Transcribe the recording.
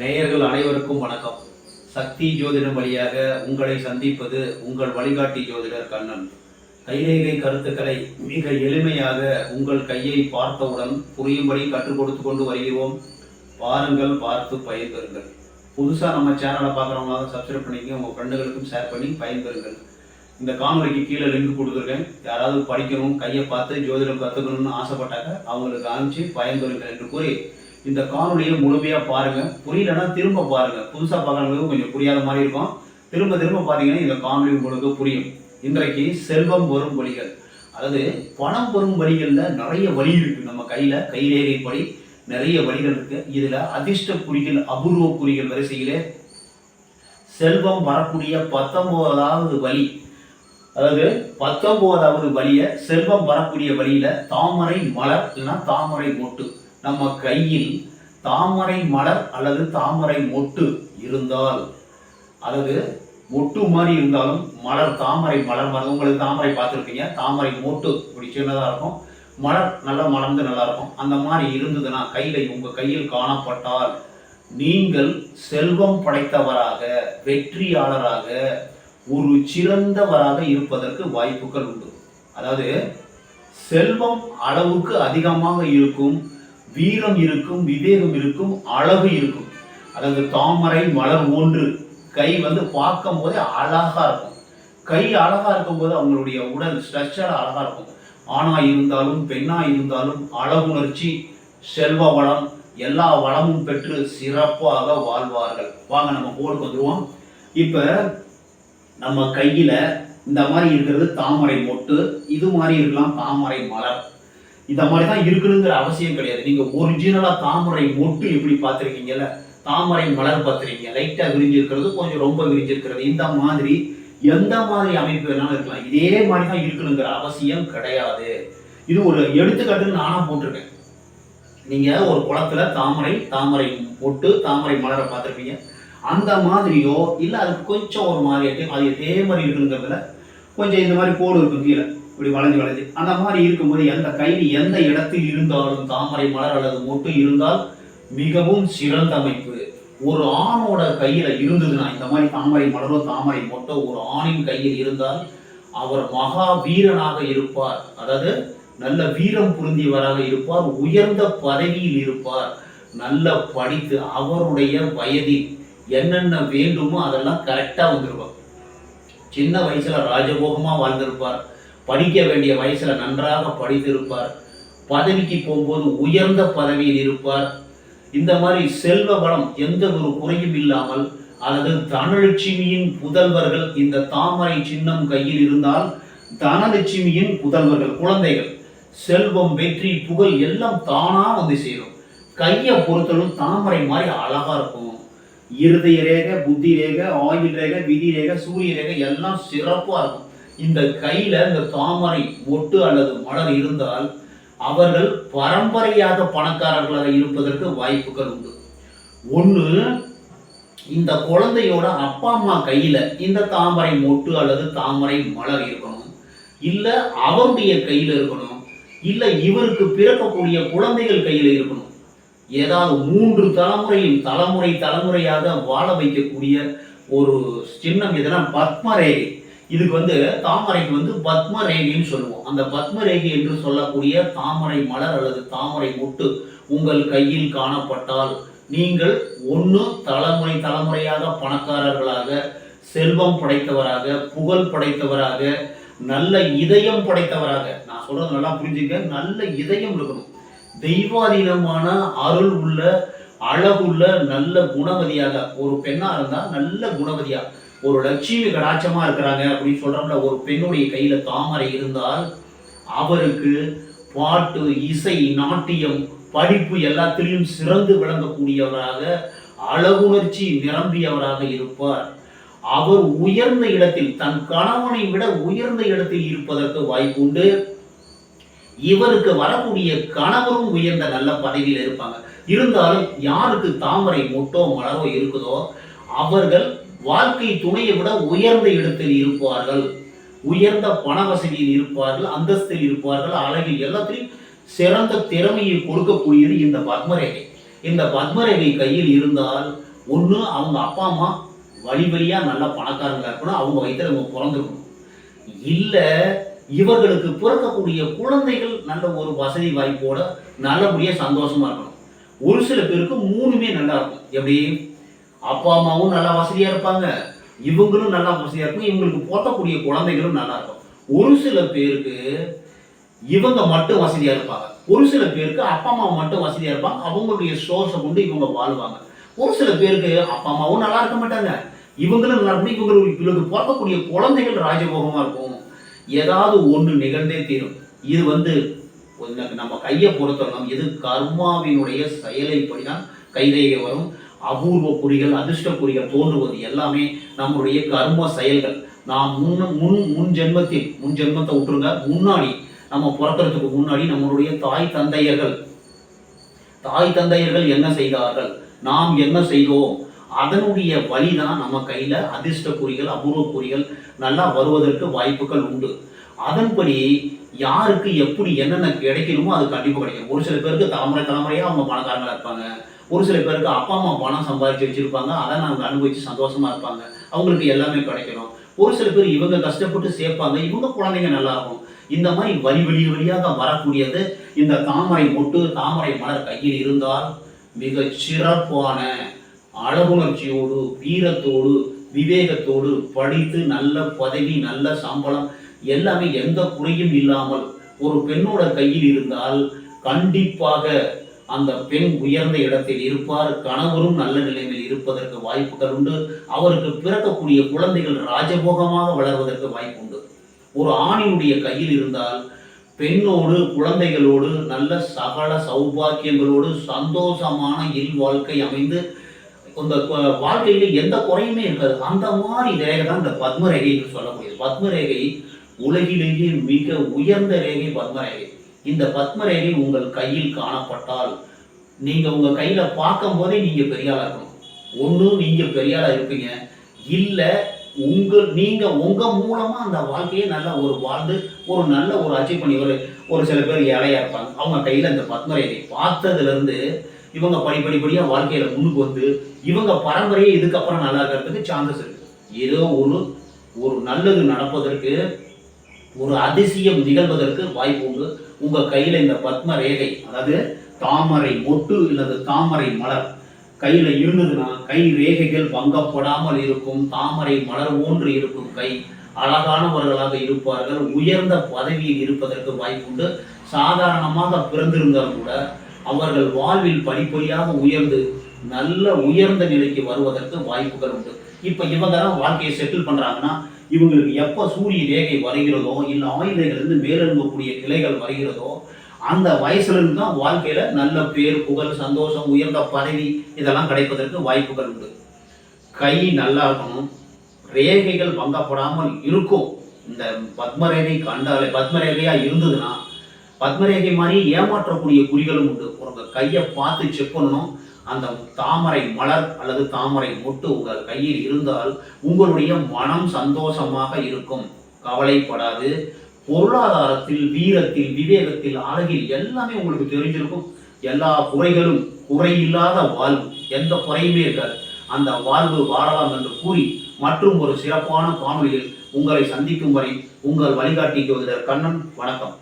நேயர்கள் அனைவருக்கும் வணக்கம். சக்தி ஜோதிடம் வழியாக உங்களை சந்திப்பது உங்கள் வழிகாட்டி ஜோதிடர் கண்ணன். கைரேகை கருத்துக்களை மிக எளிமையாக உங்கள் கையை பார்த்தவுடன் புரியும்படி கற்றுக் கொடுத்து கொண்டு வருகிறோம். பாருங்கள் பார்த்து பயன்பெறுங்கள் புதுசாக நம்ம சேனலை பார்க்குறவங்களாக சப்ஸ்கிரைப் பண்ணிக்கங்க. உங்கள் ஃப்ரெண்டுகளுக்கும் ஷேர் பண்ணி பயன்பெறுங்கள் இந்த காணொலிக்கு கீழே லிங்க் கொடுத்துருக்கேன். யாராவது படிக்கணும் கையை பார்த்து ஜோதிடம் கற்றுக்கணும்னு ஆசைப்பட்டாக்க அவங்களுக்கு அனுப்பிச்சு பயன்பெறுங்கள் என்று கூறி இந்த காணொலியை முழுமையாக பாருங்கள் புரியலன்னா திரும்ப பாருங்கள் புதுசாக பார்க்குறவங்களுக்கு கொஞ்சம் புரியாத மாதிரி இருக்கும். திரும்ப திரும்ப பார்த்தீங்கன்னா இந்த காணொலி உங்களுக்கு புரியும். இன்றைக்கு செல்வம் வரும் வழிகள். அதாவது பணம் பெறும் வழிகளில் நிறைய வழி இருக்குது நம்ம கையில் கைரேகைப்படி நிறைய வழிகள் இருக்குது இதில் அதிர்ஷ்ட குறிகள் அபூர்வ குறிகள் வரிசையிலே செல்வம் வரக்கூடிய பத்தொம்போதாவது வழி. அதாவது பத்தொம்போதாவது வழியை செல்வம் வரக்கூடிய வழியில் தாமரை மலர் இல்லைன்னா தாமரை மொட்டு. நம்ம கையில் தாமரை மலர் அல்லது தாமரை மொட்டு இருந்தால் அல்லது மொட்டு மாதிரி இருந்தாலும் மலர் தாமரை மலர் மலர் உங்களுக்கு தாமரை பார்த்துருப்பீங்க தாமரை மொட்டு இப்படி சின்னதாக இருக்கும். மலர் நல்லா மலர்ந்து நல்லா இருக்கும். அந்த மாதிரி இருந்ததுன்னா கையில் உங்கள் கையில் காணப்பட்டால் நீங்கள் செல்வம் படைத்தவராக வெற்றியாளராக ஒரு சிறந்தவராக இருப்பதற்கு வாய்ப்புகள் உண்டு. அதாவது செல்வம் அளவுக்கு அதிகமாக இருக்கும். வீரம் இருக்கும் விவேகம் இருக்கும் அழகு இருக்கும். அதாவது தாமரை மலர் ஒன்று கை வந்து பார்க்கும் போதே அழகா இருக்கும். கை அழகா இருக்கும்போது அவங்களுடைய உடல் ஸ்ட்ரக்சர் அழகா இருக்கும். ஆணா இருந்தாலும் பெண்ணா இருந்தாலும் அழகுணர்ச்சி செல்வ வளம் எல்லா வளமும் பெற்று சிறப்பாக வாழ்வார்கள். வாங்க நம்ம போர்டுக்கு வந்துடுவோம் இப்ப நம்ம கையில இந்த மாதிரி இருக்கிறது தாமரை மொட்டு. இது மாதிரி இருக்கலாம் தாமரை மலர். இந்த மாதிரி தான் இருக்கணுங்கிற அவசியம் கிடையாது. நீங்க ஒரிஜினலா தாமரை மொட்டு எப்படி பார்த்துருக்கீங்கல்ல தாமரை மலர் பார்த்துருக்கீங்க. லைட்டா விரிஞ்சிருக்கிறது கொஞ்சம் ரொம்ப விரிஞ்சிருக்கிறது. இந்த மாதிரி எந்த மாதிரி அமைப்பு வேணாலும் இருக்கலாம். இதே மாதிரி தான் இருக்கணுங்கிற அவசியம் கிடையாது. இது ஒரு எடுத்துக்காட்டுன்னு நானா போட்டிருக்கேன். நீங்க ஒரு குளத்துல தாமரை தாமரை மொட்டு தாமரை மலரை பார்த்துருப்பீங்க. அந்த மாதிரியோ இல்லை அது கொஞ்சம் ஒரு மாதிரி அது இதே மாதிரி இருக்கணுங்கிறதுல கொஞ்சம் இந்த மாதிரி கோடு இருக்கும் கீழே. இப்படி வளைஞ்சு வளைஞ்சு. அந்த மாதிரி இருக்கும்போது எந்த கையில் எந்த இடத்தில் இருந்தாலும் தாமரை மலர் அல்லது மொட்டு இருந்தால் மிகவும் சிறந்த அமைப்பு. ஒரு ஆணோட கையில இருந்ததுன்னா இந்த மாதிரி தாமரை மலரோ தாமரை மொட்டோ ஒரு ஆணின் கையில் இருந்தால் அவர் மகா வீரனாக இருப்பார். அதாவது நல்ல வீரம் புரிந்தியவராக இருப்பார் உயர்ந்த பதவியில் இருப்பார் நல்ல படித்து அவருடைய வயதில் என்னென்ன வேண்டுமோ அதெல்லாம் கரெக்டாக வந்துருவார். சின்ன வயசுல ராஜபோகமா வாழ்ந்திருப்பார். படிக்க வேண்டிய வயசில் நன்றாக படித்திருப்பார். பதவிக்கு போகும்போது உயர்ந்த பதவியில் இருப்பார். இந்த மாதிரி செல்வ வளம் எந்த ஒரு குறையும் இல்லாமல் அல்லது தனலட்சுமியின் புதல்வர்கள் இந்த தாமரை சின்னம் கையில் இருந்தால் தனலட்சுமியின் புதல்வர்கள் குழந்தைகள் செல்வம் வெற்றி புகழ் எல்லாம் தானா வந்து சேரும். கையை பொறுத்தலும் தாமரை மாதிரி அழகா இருக்கும். இருதய ரேகை புத்தி ரேகை ஆயுள் ரேகை விதி ரேகை சூரிய ரேகை எல்லாம் சிறப்பா இருக்கும். இந்த கையில் இந்த தாமரை ஒட்டு அல்லது மலர் இருந்தால் அவர்கள் பரம்பரையாக பணக்காரர்களாக இருப்பதற்கு வாய்ப்புகள் உண்டு. ஒன்று இந்த குழந்தையோட அப்பா அம்மா கையில் இந்த தாமரை மொட்டு அல்லது தாமரை மலர் இருக்கணும். இல்லை அவருடைய கையில் இருக்கணும். இல்லை இவருக்கு பிறக்கக்கூடிய குழந்தைகள் கையில் இருக்கணும். ஏதாவது மூன்று தலைமுறையும் தலைமுறை தலைமுறையாக வாழ வைக்கக்கூடிய ஒரு சின்னம் எதுனா பத்மரேகை. இதுக்கு வந்து தாமரைக்கு வந்து பத்ம ரேகைன்னு சொல்லுவோம். அந்த பத்ம ரேகை என்று சொல்லக்கூடிய தாமரை மலர் அல்லது தாமரை மொட்டு உங்கள் கையில் காணப்பட்டால் நீங்கள் ஒன்று தலைமுறை தலைமுறையாக பணக்காரர்களாக செல்வம் படைத்தவராக புகழ் படைத்தவராக நல்ல இதயம் படைத்தவராக. நான் சொல்றது நல்லா புரிஞ்சுக்க நல்ல இதயம் இருக்கணும். தெய்வாதீனமான அருள் உள்ள அழகுள்ள நல்ல குணவதியாக ஒரு பெண்ணா இருந்தா நல்ல குணவதியாக ஒரு லட்சுமி கடாட்சமா இருக்கிறாங்க அப்படின்னு சொல்றோம்ல ஒரு பெண்ணுடைய கையில தாமரை இருந்தால் அவருக்கு பாட்டு இசை நாட்டியம் படிப்பு எல்லாத்திலையும் சிறந்து விளங்கக்கூடியவராக அழகுணர்ச்சி நிரம்பியவராக இருப்பார். அவர் உயர்ந்த இடத்தில் தன் கணவனை விட உயர்ந்த இடத்தில் இருப்பதற்கு வாய்ப்புண்டு இவருக்கு வரக்கூடிய கணவரும் உயர்ந்த நல்ல பதவியில் இருப்பாங்க. இருந்தாலும் யாருக்கு தாமரை மொட்டோ மலரோ இருக்குதோ அவர்கள் வாழ்க்கை துணையை விட உயர்ந்த இடத்தில் இருப்பார்கள். உயர்ந்த பண வசதியில் இருப்பார்கள் அந்தஸ்தில் இருப்பார்கள் அழகில் எல்லாத்திலையும் சிறந்த திறமையை கொடுக்கக்கூடியது இந்த பத்மரேகை. இந்த பத்மரேகை கையில் இருந்தால் ஒன்று அவங்க அப்பா அம்மா வழி வழியாக நல்ல பணக்காரங்க இருக்கணும் அவங்க வயிற்றில் அவங்க பிறந்துருக்கணும் இல்லை இவர்களுக்கு பிறக்கக்கூடிய குழந்தைகள் நல்ல ஒரு வசதி வாய்ப்போட நல்லபடியாக சந்தோஷமாக இருக்கணும். ஒரு சில பேருக்கு மூணுமே நல்லா இருக்கும். எப்படி? அப்பா அம்மாவும் நல்லா வசதியாக இருப்பாங்க. இவங்களும் நல்லா வசதியாக இருக்கும். இவங்களுக்கு பிறக்கக்கூடிய குழந்தைகளும் நல்லா இருக்கும். ஒரு சில பேருக்கு இவங்க மட்டும் வசதியாக இருப்பாங்க. ஒரு சில பேருக்கு அப்பா அம்மா மட்டும் வசதியாக இருப்பாங்க. அவங்களுடைய சோர்ஸை கொண்டு இவங்க வாழ்வாங்க. ஒரு சில பேருக்கு அப்பா அம்மாவும் நல்லா இருக்க மாட்டாங்க. இவங்களும் நல்லா இருக்கும். இவங்களுக்கு இவங்களுக்கு பிறக்கக்கூடிய குழந்தைகள் ராஜபோகமாக இருக்கும். ஏதாவது ஒன்று நிகழ்ந்தே தீரும். இது வந்து கொஞ்சம் நம்ம கையை பொறுத்தவரைக்கும் இது கர்மாவினுடைய செயலைப்படி தான் கைரேகை வரும். அபூர்வ குறிகள் அதிர்ஷ்ட குறிகள் தோன்றுவது எல்லாமே நம்முடைய கர்ம செயல்கள். நாம் முன் முன் முன் ஜென்மத்தில் முன் ஜென்மத்தை விட்டுருங்க முன்னாடி நம்ம பிறக்கிறதுக்கு முன்னாடி நம்மளுடைய தாய் தந்தையர்கள் தாய் தந்தையர்கள் என்ன செய்தார்கள்? நாம் என்ன செய்தோம்? அதனுடைய வழிதான் நம்ம கையில் அதிர்ஷ்ட குறிகள் அபூர்வ குறிகள் நல்லா வருவதற்கு வாய்ப்புகள் உண்டு. அதன்படி யாருக்கு எப்படி என்னென்ன கிடைக்கணுமோ அது கண்டிப்பாக கிடைக்கும். ஒரு சில பேருக்கு தலைமுறை தலைமுறையாக அவங்க பணக்காரங்களாக இருப்பாங்க. ஒரு சில பேருக்கு அப்பா அம்மா பணம் சம்பாதிச்சு வச்சுருப்பாங்க. அதை அவங்க அனுபவித்து சந்தோஷமாக இருப்பாங்க. அவங்களுக்கு எல்லாமே கிடைக்கணும். ஒரு சில பேர் இவங்க கஷ்டப்பட்டு சேர்ப்பாங்க. இவங்க குழந்தைங்க நல்லா இருக்கும். இந்த மாதிரி வழி வழி வழியாக வரக்கூடியது. இந்த தாமரை மொட்டு தாமரை மலர் கையில் இருந்தால் மிக சிறப்பான அழகுணர்ச்சியோடு வீரத்தோடு விவேகத்தோடு படித்து நல்ல பதவி நல்ல சம்பளம் எல்லாமே எந்த குறையும் இல்லாமல் ஒரு பெண்ணோட கையில் இருந்தால் கண்டிப்பாக அந்த பெண் உயர்ந்த இடத்தில் இருப்பார் கணவரும் நல்ல நிலைமையில் இருப்பதற்கு வாய்ப்புகள் உண்டு. அவருக்கு பிறக்கக்கூடிய குழந்தைகள் ராஜபோகமாக வளர்வதற்கு வாய்ப்பு உண்டு. ஒரு ஆணினுடைய கையில் இருந்தால் பெண்ணோடு குழந்தைகளோடு நல்ல சகல சௌபாக்கியங்களோடு சந்தோஷமான இல் வாழ்க்கை அமைந்து இந்த கு- வாழ்க்கையில எந்த குறையுமே இருக்காது. அந்த மாதிரி ரேகை தான் இந்த பத்மரேகை என்று சொல்லக்கூடியது பத்மரேகை உலகிலேயே மிக உயர்ந்த ரேகை பத்மரேகை. இந்த பத்மரேகை உங்கள் கையில் காணப்பட்டால் நீங்க உங்க கையில பார்க்கும் போதே நீங்க பெரிய இருக்கணும். ஒன்றும் நீங்க பெரிய இருப்பீங்க. இல்ல உங்க நீங்க உங்க மூலமா அந்த வாழ்க்கையை நல்லா ஒரு வாழ்ந்து ஒரு நல்ல ஒரு அச்சீவ் பண்ணி ஒரு ஒரு சில பேர் ஏழையா இருப்பாங்க. அவங்க கையில இந்த பத்மரேகை பார்த்ததுலேருந்து பார்த்ததுல இருந்து இவங்க படிப்படிப்படியா வாழ்க்கையில முன்னுக்கு வந்து இவங்க பரம்பரையே இதுக்கப்புறம் நல்லா இருக்கிறதுக்கு சான்சஸ் இருக்கு. ஏதோ ஒரு ஒரு நல்லது நடப்பதற்கு ஒரு அதிசயம் நிகழ்வதற்கு வாய்ப்பு உண்டு. உங்க கையில இந்த பத்ம ரேகை அதாவது தாமரை மொட்டு இல்லது தாமரை மலர் கையில இருந்ததுன்னா கை ரேகைகள் பங்கப்படாமல் இருக்கும் தாமரை மலர் போன்று இருக்கும் கை. அழகானவர்களாக இருப்பார்கள் உயர்ந்த பதவியில் இருப்பதற்கு வாய்ப்புண்டு சாதாரணமாக பிறந்திருந்தால் கூட அவர்கள் வாழ்வில் படிப்படியாக உயர்ந்து நல்ல உயர்ந்த நிலைக்கு வருவதற்கு வாய்ப்புகள் உண்டு. இப்போ இவங்க தான் வாழ்க்கையை செட்டில் பண்ணுறாங்கன்னா இவங்களுக்கு எப்போ சூரிய ரேகை வருகிறதோ இல்லை ஆயுதைகளிலிருந்து மேலெழும்பக்கூடிய கிளைகள் வருகிறதோ அந்த வயசுலேருந்து தான் வாழ்க்கையில் நல்ல பேர் புகழ் சந்தோஷம் உயர்ந்த பதவி இதெல்லாம் கிடைப்பதற்கு வாய்ப்புகள் உண்டு. கை நல்லா இருக்கணும். ரேகைகள் பங்கப்படாமல் இருக்கும். இந்த பத்மரேகை கண்டாலே பத்மரேகையாக இருந்ததுன்னா பத்மரேகை மாதிரி ஏமாற்றக்கூடிய குறிகளும் உண்டு. உங்கள் கையை பார்த்து செக் பண்ணணும். அந்த தாமரை மலர் அல்லது தாமரை மொட்டு உங்கள் கையில் இருந்தால் உங்களுடைய மனம் சந்தோஷமாக இருக்கும். கவலைப்படாது. பொருளாதாரத்தில் வீரத்தில் விவேகத்தில் அழகில் எல்லாமே உங்களுக்கு தெரிஞ்சிருக்கும். எல்லா குறைகளும் குறையில்லாத வாழ்வு. எந்த குறையுமே இருக்காது. அந்த வாழ்வு வாழலாம் என்று கூறி மற்றும் ஒரு சிறப்பான காணொலியில் உங்களை சந்திக்கும் வரை உங்கள் வழிகாட்டி கண்ணன். வணக்கம்.